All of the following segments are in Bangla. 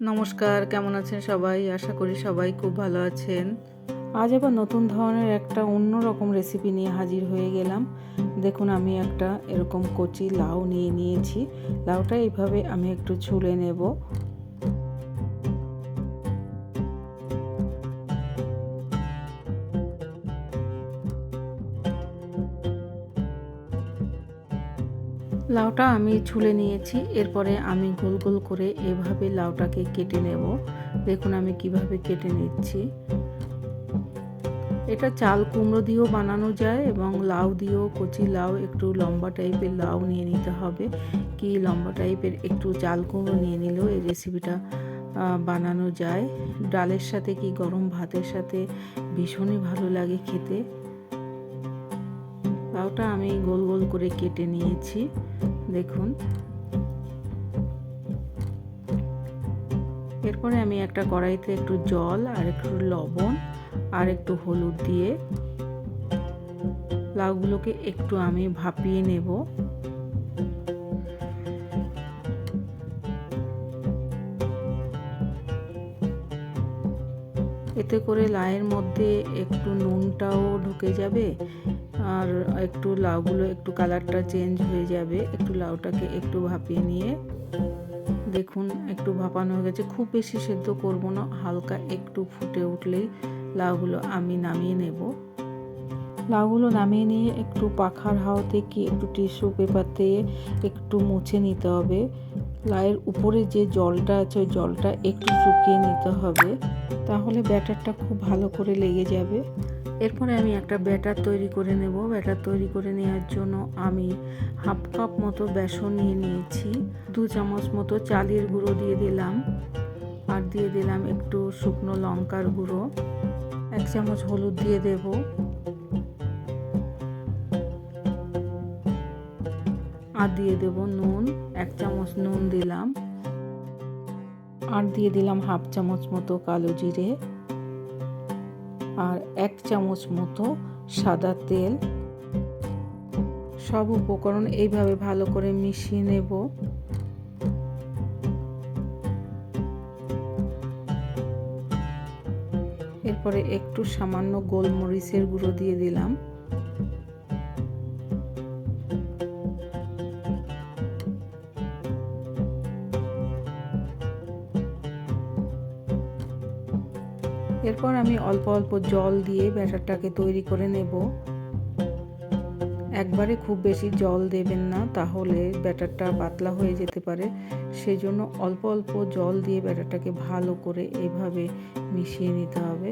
নমস্কার, কেমন আছেন সবাই? আশা করি সবাই খুব ভালো আছেন। আজ আবার নতুন ধরনের একটা অন্য রকম রেসিপি নিয়ে হাজির হয়ে গেলাম। দেখুন, আমি একটা এরকম কচি লাউ নিয়ে নিয়েছি। লাউটা এইভাবে আমি একটু ছুলে নেব। লাউটা আমি ছুলে নিয়েছি, এরপরে আমি গোল গোল করে এভাবে লাউটাকে কেটে নেব। দেখুন আমি কীভাবে কেটে নিচ্ছি। এটা চাল কুমড়ো দিয়েও বানানো যায় এবং লাউ দিয়েও, কচি লাউ, একটু লম্বা টাইপের লাউ নিয়ে নিতে হবে। কি লম্বা টাইপের, একটু চাল কুমড়ো নিয়ে নিলেও এই রেসিপিটা বানানো যায়। ডালের সাথে কি গরম ভাতের সাথে ভীষণই ভালো লাগে খেতে। লাউটা আমি গোল গোল করে কেটে নিয়েছি, দেখুন। এরপরে আমি একটা কড়াইতে একটু জল আর একটু লবণ আর একটু হলুদ দিয়ে লাউগুলোকে একটু আমি ভাপিয়ে নেব। এতে করে লাউয়ের মধ্যে একটু নুনটাও ঢুকে যাবে আর একটু লাউগুলো, একটু কালারটা চেঞ্জ হয়ে যাবে। একটু লাউটাকে একটু ভাপিয়ে নিয়ে দেখুন, একটু ভাপানো হয়ে গেছে। খুব বেশি সেদ্ধ করব না, হালকা একটু ফুটে উঠলেই লাউগুলো আমি নামিয়ে নেব। লাউগুলো নামিয়ে নিয়ে একটু পাখার হাওয়াতে কি একটু টিস্যু পেপার দিয়ে একটু মুছে নিতে হবে। লাউয়ের উপরে যে জলটা আছে, ওই জলটা একটু শুকিয়ে নিতে হবে। তাহলে ব্যাটারটা খুব ভালো করে লেগে যাবে। এরপরে আমি একটা ব্যাটার তৈরি করে নেব। ব্যাটার তৈরি করে নেওয়ার জন্য আমি হাফ কাপ মতো বেসন নিয়ে নিয়েছি। দু চামচ মতো চালের গুঁড়ো দিয়ে দিলাম আর দিয়ে দিলাম একটু শুকনো লঙ্কার গুঁড়ো। এক চামচ হলুদ দিয়ে দেব। আর দিয়ে দেব নুন। এক চামচ নুন দিলাম। আর দিয়ে দিলাম হাফ চামচ মতো কালো জিরে। আর এক চামচ মতো সাদা তেল। সব উপকরণ এইভাবে ভালো করে মিশিয়ে নেব। এরপরে একটু সামান্য গোলমরিচের গুঁড়ো দিয়ে দিলাম। এরপর আমি অল্প অল্প জল দিয়ে ব্যাটারটাকে তৈরি করে নেব। একবারে খুব বেশি জল দেবেন না, তাহলে ব্যাটারটা পাতলা হয়ে যেতে পারে। সেই জন্য অল্প অল্প জল দিয়ে ব্যাটারটাকে ভালো করে এভাবে মিশিয়ে নিতে হবে।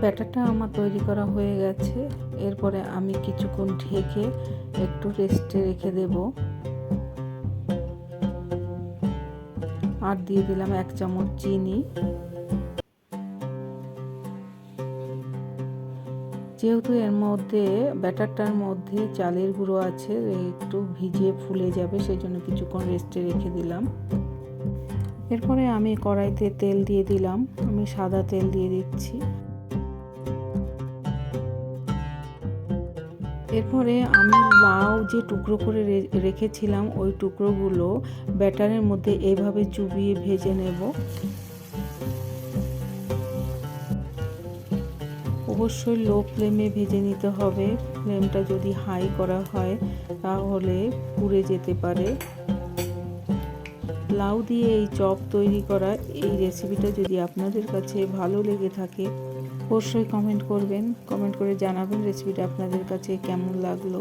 ব্যাটারটা আমার তৈরি করা হয়ে গেছে। এরপরে আমি কিছুক্ষণ ঢেকে একটু রেস্টে রেখে দেব। আর দিয়ে দিলাম এক চামচ চিনি। যেহেতু এর মধ্যে, ব্যাটারটার মধ্যে চালের গুঁড়ো আছে, একটু ভিজে ফুলে যাবে সেই জন্য কিছুক্ষণ রেস্টে রেখে দিলাম। এরপরে আমি কড়াইতে তেল দিয়ে দিলাম। আমি সাদা তেল দিয়ে দিচ্ছি। এরপরে আমি লাউ যে টুকরো করে রেখেছিলাম, ওই টুকরোগুলো ব্যাটারের মধ্যে এইভাবে চুবিয়ে ভেজে নেব। অবশ্যই লো ফ্লেমে ভেজে নিতে হবে। ফ্লেমটা যদি হাই করা হয়, তাহলে পুড়ে যেতে পারে। লাউ দিয়ে এই চপ তৈরি করা এই রেসিপিটা যদি আপনাদের কাছে ভালো লেগে থাকে অবশ্যই কমেন্ট করবেন। কমেন্ট করে জানাবেন রেসিপিটা আপনাদের কাছে কেমন লাগল।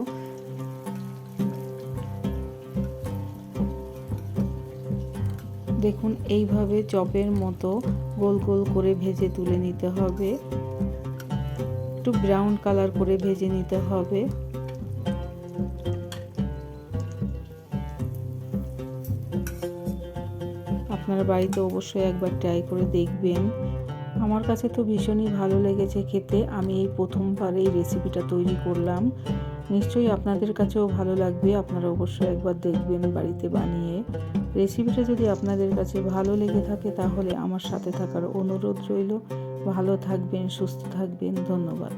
দেখুন, এইভাবে চপের মতো গোল গোল করে ভেজে তুলে নিতে হবে। একটু ব্রাউন কালার করে ভেজে নিতে হবে। আপনারা বাড়িতে অবশ্যই একবার ট্রাই করে দেখবেন। আমার কাছে তো ভীষণই ভালো লেগেছে খেতে। আমি এই প্রথমবার এই রেসিপিটা তৈরি করলাম। নিশ্চয়ই আপনাদের কাছেও ভালো লাগবে। আপনারা অবশ্যই একবার দেখবেন বাড়িতে বানিয়ে। রেসিপিটা যদি আপনাদের কাছে ভালো লেগে থাকে, তাহলে আমার সাথে থাকার অনুরোধ রইল। ভালো থাকবেন, সুস্থ থাকবেন। ধন্যবাদ।